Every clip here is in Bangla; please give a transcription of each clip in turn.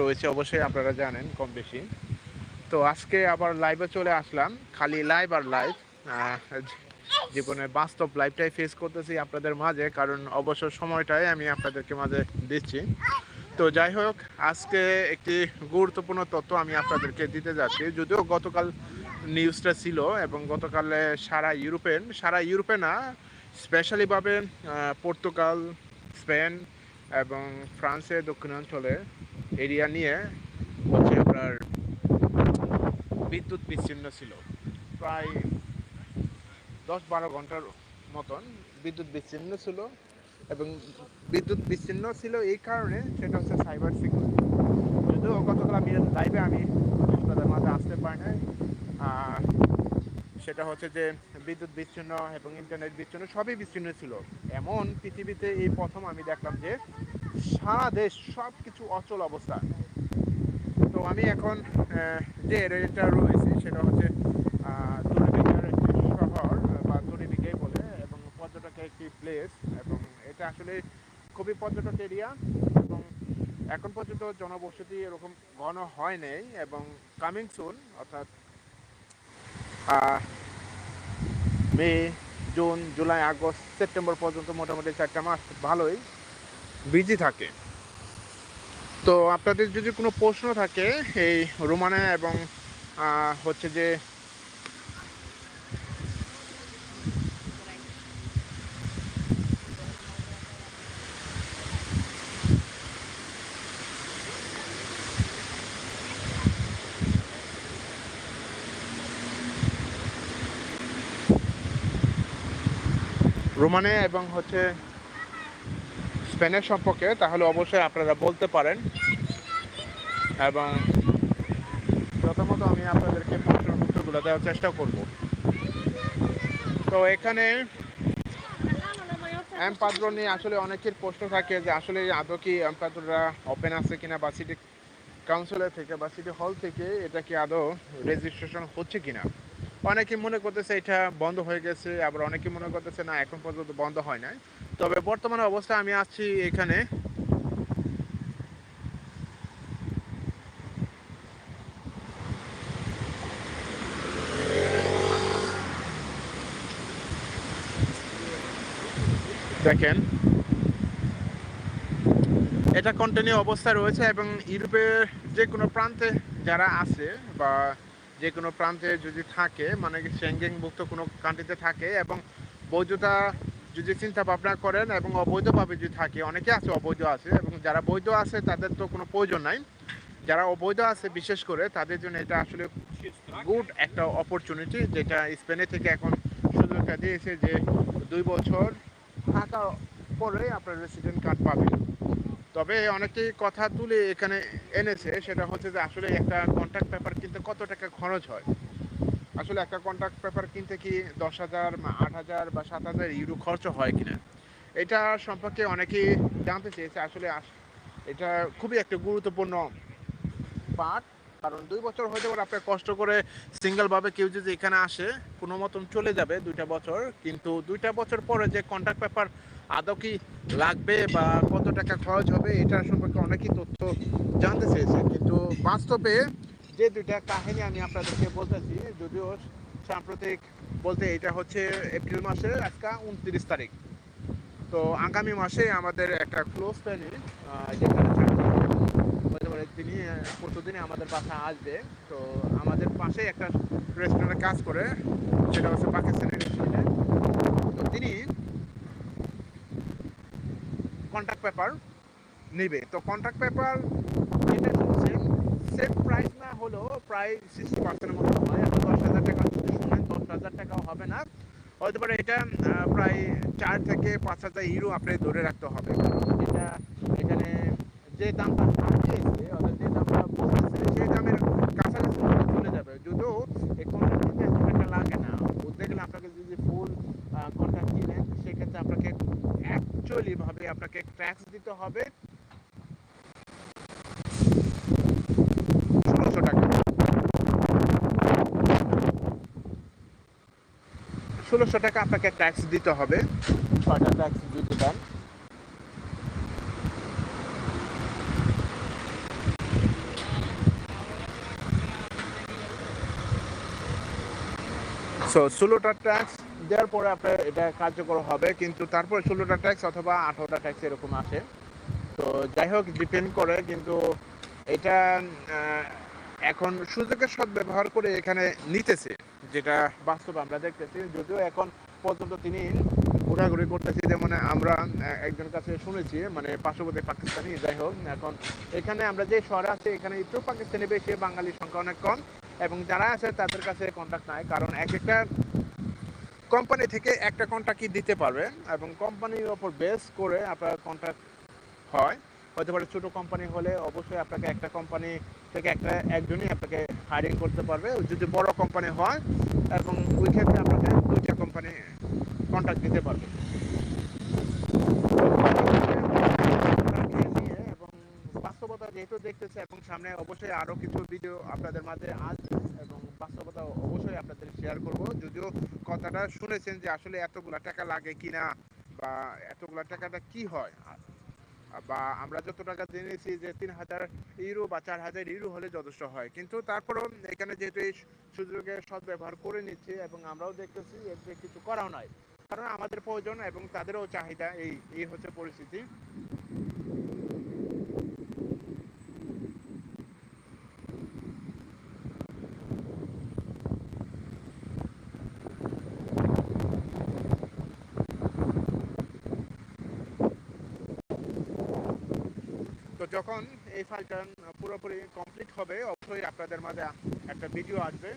রয়েছে, অবশ্যই আপনারা জানেন কম বেশি তো আজকে আবার লাইভে চলে আসলাম, খালি লাইভ আর লাইভ জীবনে বাস্তব লাইভটাই ফেস করতেছি আপনাদের মাঝে, কারণ অবসর সময়টাই আমি আপনাদেরকে মাঝে দিচ্ছি। তো যাই হোক, আজকে একটি গুরুত্বপূর্ণ তথ্য আমি আপনাদেরকে দিতে যাচ্ছি। যদিও গতকাল নিউজটা ছিল এবং গতকালে সারা ইউরোপেন সারা ইউরোপে না স্পেশালিভাবে পর্তুগাল, স্পেন এবং ফ্রান্সের দক্ষিণাঞ্চলে এরিয়া নিয়ে হচ্ছে আপনার বিদ্যুৎ বিচ্ছিন্ন ছিল। প্রায় দশ বারো ঘণ্টার মতন বিদ্যুৎ বিচ্ছিন্ন ছিল এবং বিদ্যুৎ বিচ্ছিন্ন ছিল এই কারণে সেটা হচ্ছে সাইবার সিকিউরিটি যদিও গতকাল আমি লাইভে আমি আপনাদের মাঝে আসতে পারি আর সেটা হচ্ছে যে বিদ্যুৎ বিচ্ছিন্ন এবং ইন্টারনেট বিচ্ছিন্ন সবই বিচ্ছিন্ন ছিল। এমন পৃথিবীতে এই প্রথম আমি দেখলাম যে সারা দেশ সব কিছু অচল অবস্থা। তো আমি এখন যে এরিয়াটা রয়েছে সেটা হচ্ছে শহর, বা দুর্বিঘে বলে, এবং পর্যটকের একটি প্লেস এবং এটা আসলে খুবই পর্যটক এরিয়া এবং এখন পর্যন্ত জনবসতি এরকম ঘন হয় নাই, এবং কামিং সুন অর্থাৎ May, June, July, August, September পর্যন্ত মোটামুটি চারটা মাস ভালোই বিজি থাকে। তো আপনাদের যদি কোনো প্রশ্ন থাকে এই রোমানা এবং হচ্ছে যে রোমানে এবং হচ্ছে স্পেনের সম্পর্কে, তাহলে অবশ্যই আপনারা বলতে পারেন। এবং প্রথমত আমি আপনাদেরকে প্রশ্নের উত্তরগুলো দেওয়ার চেষ্টা করব। তো এখানে এম পাদ্র নিয়ে আসলে অনেকের প্রশ্ন থাকে যে, আসলে আদৌ কি এম পাদ্ররা ওপেন আছে কিনা বা সিটি কাউন্সিলের থেকে বা সিটি হল থেকে এটা কি আদৌ রেজিস্ট্রেশন হচ্ছে কিনা? অনেকে মনে করতেছে এটা বন্ধ হয়ে গেছে, আবার অনেকে মনে করতেছে না, এখন পর্যন্ত বন্ধ হয় নাই। তবে বর্তমানে অবস্থা আমি আছি এখানে। দেখেন, এটা কন্টিনিউ অবস্থায় রয়েছে এবং ইউরোপের যে কোনো প্রান্তে যারা আছে বা যে কোনো প্রান্তে যদি থাকে মানে সেঙ্গেনভুক্ত কোনো কান্ট্রিতে থাকে এবং বৈধতা যদি চিন্তা ভাবনা করেন এবং অবৈধভাবে যদি থাকে, অনেকে আছে অবৈধ আছে এবং যারা বৈধ আছে তাদের তো কোনো প্রয়োজন নাই। যারা অবৈধ আছে বিশেষ করে তাদের জন্য এটা আসলে গুড একটা অপরচুনিটি যেটা স্পেনে থেকে এখন সুযোগটা দিয়েছে যে দুই বছর থাকা পরে আপনার রেসিডেন্ট কার্ড পাবেন। তবে অনেকেই কথা তুলে এখানে এনেছে, সেটা হচ্ছে যে আসলে একটা কন্ট্রাক্ট পেপার কিনতে কত টাকা খরচ হয়? আসলে একটা কন্ট্রাক্ট পেপার কিনতে কি দশ হাজার আট হাজার বা সাত হাজার ইউরো খরচ হয় কিনা? এটা সম্পর্কে অনেকেই জানতে চেয়েছে। আসলে আস- এটা খুবই একটা গুরুত্বপূর্ণ পার্ট কারণ দুই বছর হয়ে পারে আপনার কষ্ট করে সিঙ্গেলভাবে কেউ যদি এখানে আসে, কোনো মতন চলে যাবে দুইটা বছর। কিন্তু দুইটা বছর পরে যে কন্ট্রাক্ট পেপার আদৌ কি লাগবে বা কত টাকা খরচ হবে এটা সম্পর্কে অনেকেই তথ্য জানতে চেয়েছে। কিন্তু বাস্তবে যে দুইটা কাহিনী আমি আপনাদেরকে বলতেছি, যদিও সাম্প্রতিক বলতে এটা হচ্ছে এপ্রিল মাসের আজকে উনত্রিশ তারিখ। তো আগামী মাসে আমাদের একটা ক্লোজ ফ্রেন্ড যেখানে তিনি প্রতিদিনই আমাদের বাসা আসবে। তো আমাদের পাশেই একটা রেস্টুরেন্টে কাজ করে, সেটা হচ্ছে পাকিস্তানের রেস্টুরেন্টে তো তিনি কন্ট্রাক্ট পেপার নেবে। তো কন্ট্রাক্ট পেপার যেটা শুনছেন সেম প্রাইস না হলেও প্রায় সিক্সটি পার্সেন্টের মতো হয়। এখন দশ হাজার টাকা শুনেন, দশ হাজার টাকাও হবে না। হতে পারে এটা প্রায় চার থেকে পাঁচ হাজার ইউরো আপনি ধরে রাখতে হবে। কারণ এটা, এখানে যে দামটা হারিয়েছে অর্থাৎ যে দামটা বলতেছে, সেই দামের কাছাকাছি চলে যাবে। যদিও কিনতে লাগে না। বলতে গেলে আপনাকে ম্যানুয়ালিভাবে আপনাকে ট্যাক্স দিতে হবে। ষোলোশো টাকা। ষোলোশো টাকা আপনাকে ট্যাক্স দিতে হবে। ছটা ট্যাক্স দিতে দেন সো ষোলোটা ট্যাক্স দেওয়ার পরে আপনার এটা কার্যকর হবে, কিন্তু তারপরে ষোলোটা ট্যাক্স অথবা আঠারোটা ট্যাক্স এরকম আসে। তো যাই হোক ডিপেন্ড করে, কিন্তু এটা এখন সুযোগের সদ ব্যবহার করে এখানে নিতেছে, যেটা বাস্তবে আমরা দেখতেছি। যদিও এখন পর্যন্ত তিনি ঘোরাঘুরি করতেছি, যেমন আমরা একজন কাছে শুনেছি মানে পার্শ্ববর্তী পাকিস্তানি, যাই হোক, এখন এখানে আমরা যে শহরে আছি, এখানে একটু পাকিস্তানি বেশি, বাঙালির সংখ্যা অনেক কম, এবং যারা আছে তাদের কাছে কন্ট্যাক্ট নাই, কারণ এক একটা কোম্পানি থেকে একটা কন্ট্রাক্টই দিতে পারবে? এবং কোম্পানির ওপর বেস করে আপনার কন্ট্রাক্ট হয়। হতে পারে ছোটো কোম্পানি হলে অবশ্যই আপনাকে একটা কোম্পানি থেকে একটা একজনই আপনাকে হায়ারিং করতে পারবে। যদি বড় কোম্পানি হয়, এবং ওই ক্ষেত্রে আপনাকে দুইটা কোম্পানি কন্ট্রাক্ট দিতে পারবে নিয়ে এবং বাস্তবতা যেহেতু দেখতেছে এবং সামনে অবশ্যই আরও কিছু ভিডিও আপনাদের মাঝে আসবে এবং বাস্তবতা অবশ্যই আপনাদের শেয়ার করব। যদিও কথাটা শুনেছেন যে আসলে এতগুলা টাকা লাগে কিনা বা এতগুলা টাকাটা কি হয়? বা আমরা যত টাকা জেনেছি যে তিন হাজার ইউরো বা চার হাজার ইউরো হলে যথেষ্ট হয়। কিন্তু তারপরেও এখানে যেহেতু এই সুযোগের সদ্ব্যবহার করে নিচ্ছে এবং আমরাও দেখতেছি এতে কিছু করাও নাই। কারণ আমাদের প্রয়োজন এবং তাদেরও চাহিদা এই এই হচ্ছে পরিস্থিতি। যখন এই ফাইলটা পুরোপুরি কমপ্লিট হবে, অবশ্যই আপনাদের মাঝে একটা ভিডিও আসবে।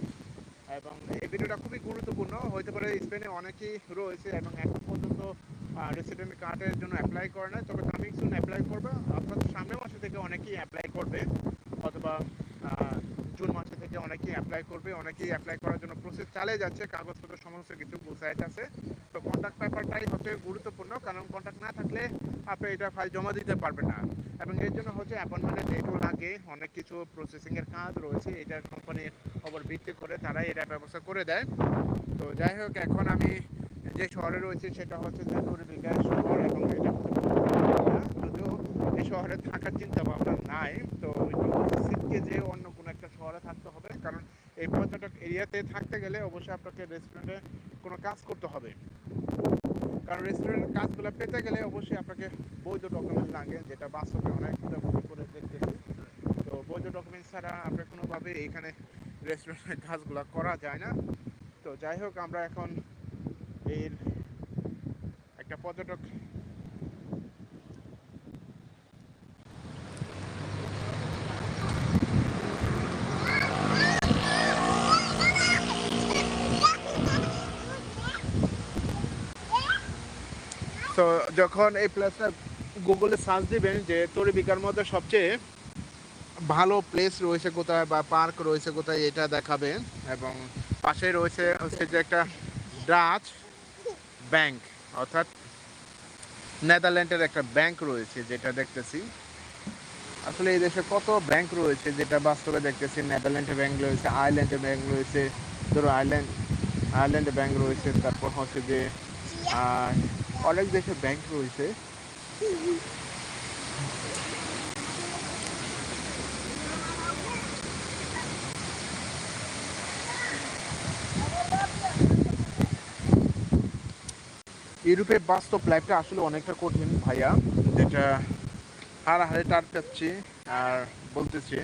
এবং এই ভিডিওটা খুবই গুরুত্বপূর্ণ। হতে পারে স্পেনে অনেকেই রয়েছে এবং এখন পর্যন্ত রেসিডেন্ট কার্ডের জন্য অ্যাপ্লাই করে না তবে কামিং সুন অ্যাপ্লাই করবে। অর্থাৎ সামনের মাসে থেকে অনেকেই অ্যাপ্লাই করবে। অথবা জুন মাসে থেকে অনেকেই অ্যাপ্লাই করবে। অনেকেই অ্যাপ্লাই করার জন্য প্রসেস চালিয়ে যাচ্ছে। কাগজপত্র সমস্ত কিছু গোছাইট আছে। তো কন্ট্যাক্ট পেপারটাই হচ্ছে গুরুত্বপূর্ণ। কারণ কন্ট্যাক্ট না থাকলে আপনি এটা ফাইল জমা দিতে পারবেন না। এবং এর জন্য হচ্ছে অ্যাপয়েন্টমেন্টের ডেটও লাগে। অনেক কিছু প্রসেসিং এর কাজ রয়েছে, এটা কোম্পানির খবর ভিত্তি করে তারাই এটা ব্যবস্থা করে দেয়। তো যাই হোক, এখন আমি যে শহরে রয়েছে সেটা হচ্ছে দূরবিঘার শহর এবং এটা যদিও এই শহরে থাকার চিন্তা ভাবনা নাই, তো সিটকে যে অন্য কোনো একটা শহরে থাকতে হবে। কারণ এই পর্যটক এরিয়াতে থাকতে গেলে অবশ্যই আপনাকে রেস্টুরেন্টে কোনো কাজ করতে হবে। কারণ রেস্টুরেন্টের কাজগুলো পেতে গেলে অবশ্যই আপনাকে বৈধ ডকুমেন্ট লাগে, যেটা বাস্তবে অনেক করে দেখতেছি তো বৈধ ডকুমেন্ট ছাড়া আমরা কোনোভাবে এখানে রেস্টুরেন্টের কাজগুলো করা যায় না। তো যাই হোক, আমরা এখন এর একটা পর্যটক তো যখন এই প্লেসটা গুগলে সার্চ দিবেন যে তরিবিকার মধ্যে সবচেয়ে ভালো প্লেস রয়েছে কোথায় বা পার্ক রয়েছে কোথায়, এটা দেখাবে এবং পাশে রয়েছে হচ্ছে যে একটা ডাচ ব্যাংক অর্থাৎ নেদারল্যান্ডের একটা ব্যাংক রয়েছে যেটা দেখতেছি। আসলে এই দেশে কত ব্যাংক রয়েছে যেটা বাস্তবে দেখতেছি? নেদারল্যান্ডে ব্যাংক রয়েছে আয়ারল্যান্ডে ব্যাংক রয়েছে, ধরো আয়ারল্যান্ড আয়ারল্যান্ডে ব্যাংক রয়েছে, তারপর হচ্ছে যে অনেক দেশে ব্যাংক রয়েছে। ইউরোপের বাস্তব লাইফটা আসলে অনেকটা কঠিন ভাইয়া, যেটা হারাহারি টার পাচ্ছি আর বলতেছি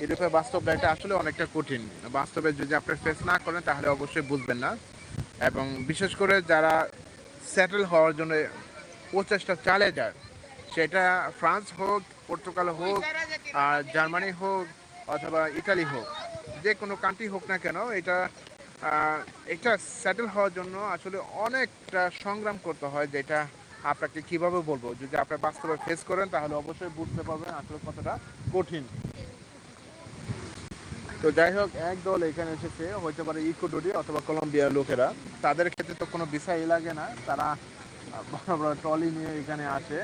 ইউরোপের বাস্তব লাইফটা আসলে অনেকটা কঠিন। বাস্তবে যদি আপনি ফেস না করেন, তাহলে অবশ্যই বুঝবেন না। এবং বিশেষ করে যারা সেটেল হওয়ার জন্য প্রচেষ্টা চালিয়ে যায়। সেটা ফ্রান্স হোক, পর্তুগাল হোক, আর জার্মানি হোক, অথবা ইতালি হোক, যে কোনো কান্ট্রি হোক না কেন, এটা এটা সেটেল হওয়ার জন্য আসলে অনেকটা সংগ্রাম করতে হয়, যেটা আপনাকে কীভাবে বলব? যদি আপনি বাস্তবে ফেস করেন, তাহলে অবশ্যই বুঝতে পারবেন আসলে কতটা কঠিন। তো যাই হোক, এক দল এখানে এসেছে, হইতে পারে ইকুডোরি অথবা কলম্বিয়ার লোকেরা তাদের ক্ষেত্রে তো কোনো বিষয় লাগে না, তারা বড় বড় ট্রলি নিয়ে এখানে আসে